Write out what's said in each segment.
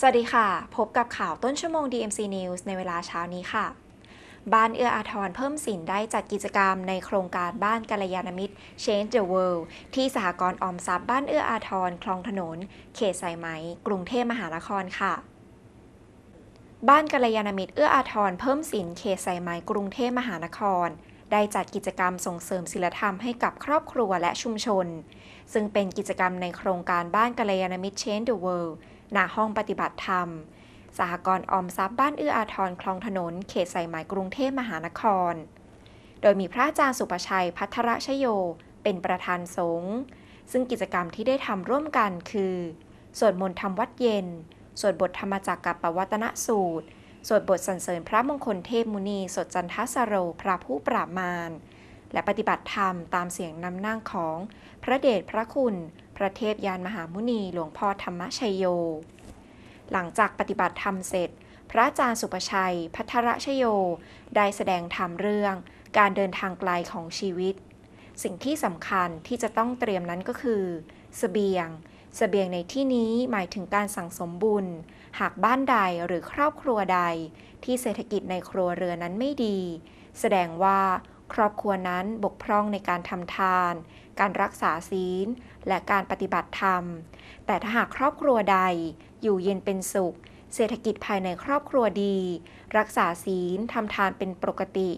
สวัสดีค่ะ พบกับข่าวต้นชั่วโมง DMC News ในเวลาเช้านี้ค่ะ บ้านเอื้ออาทรเพิ่มสินได้จัดกิจกรรมในโครงการบ้านกัลยาณมิตร Change the World ที่สหกรณ์ออมทรัพย์บ้านเอื้ออาทรคลองถนน เขตสายไหม กรุงเทพมหานครค่ะ บ้านกัลยาณมิตรเอื้ออาทรเพิ่มสินเขตสายไหมกรุงเทพมหานคร ได้จัดกิจกรรมส่งเสริมศิลธรรมให้กับครอบครัวและชุมชน ซึ่งเป็นกิจกรรมในโครงการบ้านกัลยาณมิตร Change the World ณห้องปฏิบัติธรรม สหกรณ์ออมทรัพย์บ้านเอื้ออาทรคลองถนน เขตสายไหมกรุงเทพมหานคร โดยมีพระอาจารย์สุประชัยพัทรชโย เป็นประธานสงฆ์ซึ่งกิจกรรมที่ได้ทำร่วมกันคือ สวดมนต์ทำวัดเย็น สวดบทธรรมจักรกับปวัตนสูตร สวดบทสรรเสริญพระมงคลเทพมุนี สดจันทสโรพระผู้ปราบมาร และปฏิบัติธรรมตามเสียงนำนั่งของ พระเดชพระคุณ พระเทพยานมหามุนีหลวงพ่อธรรมชัยโย หลังจากปฏิบัติธรรมเสร็จ พระอาจารย์สุประชัย พัทรชโย ได้แสดงธรรมเรื่อง การเดินทางไกลของชีวิต สิ่งที่สำคัญที่จะต้องเตรียมนั้นก็คือเสบียง เสบียงในที่นี้หมายถึงการสั่งสมบุญ หากบ้านใดหรือครอบครัวใด ที่เศรษฐกิจในครัวเรือนนั้นไม่ดี แสดงว่าครอบครัวนั้นบกพร่องในการทำทาน การรักษาศีล และการปฏิบัติธรรม แต่ถ้าหากครอบครัวใดอยู่เย็นเป็นสุข เศรษฐกิจภายในครอบครัวดี รักษาศีลทำทานเป็นปกติ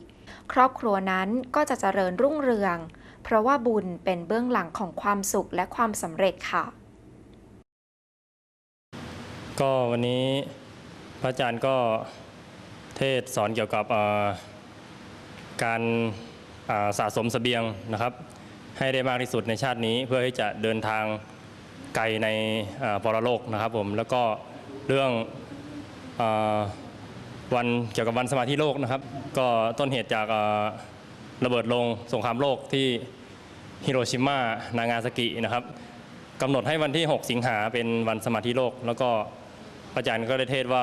ครอบครัวนั้นก็จะเจริญรุ่งเรือง เพราะว่าบุญเป็นเบื้องหลังของความสุขและความสำเร็จค่ะ ก็วันนี้พระอาจารย์ก็เทศสอนเกี่ยวกับการาสะสมเสบียงนะครับ ให้ได้มากที่สุดในชาตินี้เพื่อที่จะเดินทางไกลในปรโลกนะครับผมแล้วก็เรื่องอวันเกี่ยวกับวันสมาธิโลกนะครับ ก็ต้นเหตุจาการะเบิดลงสงครามโลกที่ฮิโรชิมานางาซากินะครับกำหนดให้วันที่ 6 สิงหาเป็นวันสมาธิโลก แล้วก็ อาจารย์ก็ได้เทศว่า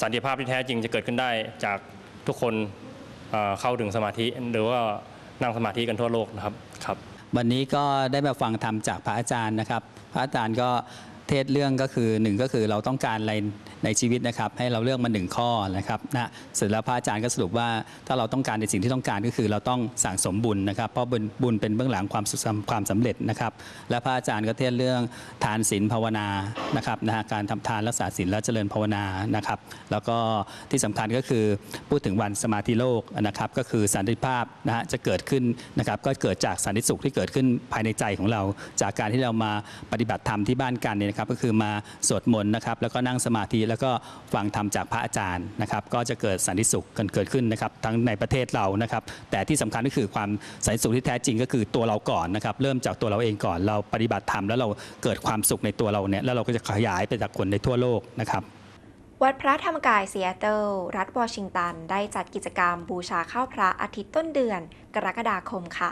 สันติภาพที่แท้จริงจะเกิดขึ้นได้จากทุกคนเเข้าถึงสมาธิหรือว่านั่งสมาธิกันทั่วโลกนะครับครับ วันนี้ก็ได้มาฟังธรรมจากพระอาจารย์นะครับ พระอาจารย์ก็เทศเรื่องก็คือหนึ่งก็คือเราต้องการอะไรในชีวิตนะครับ ให้เราเลือกมาหนึ่งข้อนะครับนะเสร็จแล้วพระอาจารย์ก็สรุปว่าถ้าเราต้องการในสิ่งที่ต้องการก็คือ เราต้องสั่งสมบุญนะครับ เพราะบุญบุญเป็นเบื้องหลังความสุขความสำเร็จนะครับ และพระอาจารย์ก็เทศเรื่องทานศีลภาวนานะครับนะฮะการทำทานรักษาศีลและเจริญภาวนานะครับ แล้วก็ที่สำคัญก็คือพูดถึงวันสมาธิโลกนะครับก็คือสันติภาพนะฮะจะเกิดขึ้นนะครับก็เกิดจากสันติสุขที่เกิดขึ้นภายในใจของเรา จากการที่เรามาปฏิบัติธรรมที่บ้านกันเนี่ยนะครับก็คือมาสวดมนต์นะครับแล้วก็นั่งสมาธิแล้วก็ฟังธรรมจากพระอาจารย์นะครับ ก็จะเกิดสันติสุขกันเกิดขึ้นนะครับ ทั้งในประเทศเรานะครับ แต่ที่สำคัญก็คือความสันติสุขที่แท้จริงก็คือตัวเราก่อนนะครับ เริ่มจากตัวเราเองก่อน เราปฏิบัติธรรมแล้วเราเกิดความสุขในตัวเราเนี่ย แล้วเราก็จะขยายไปจากคนในทั่วโลกนะครับวัดพระธรรมกายซีแอตเทิลรัฐวอชิงตัน ได้จัดกิจกรรมบูชาข้าวพระอาทิตย์ต้นเดือน กรกฎาคมค่ะ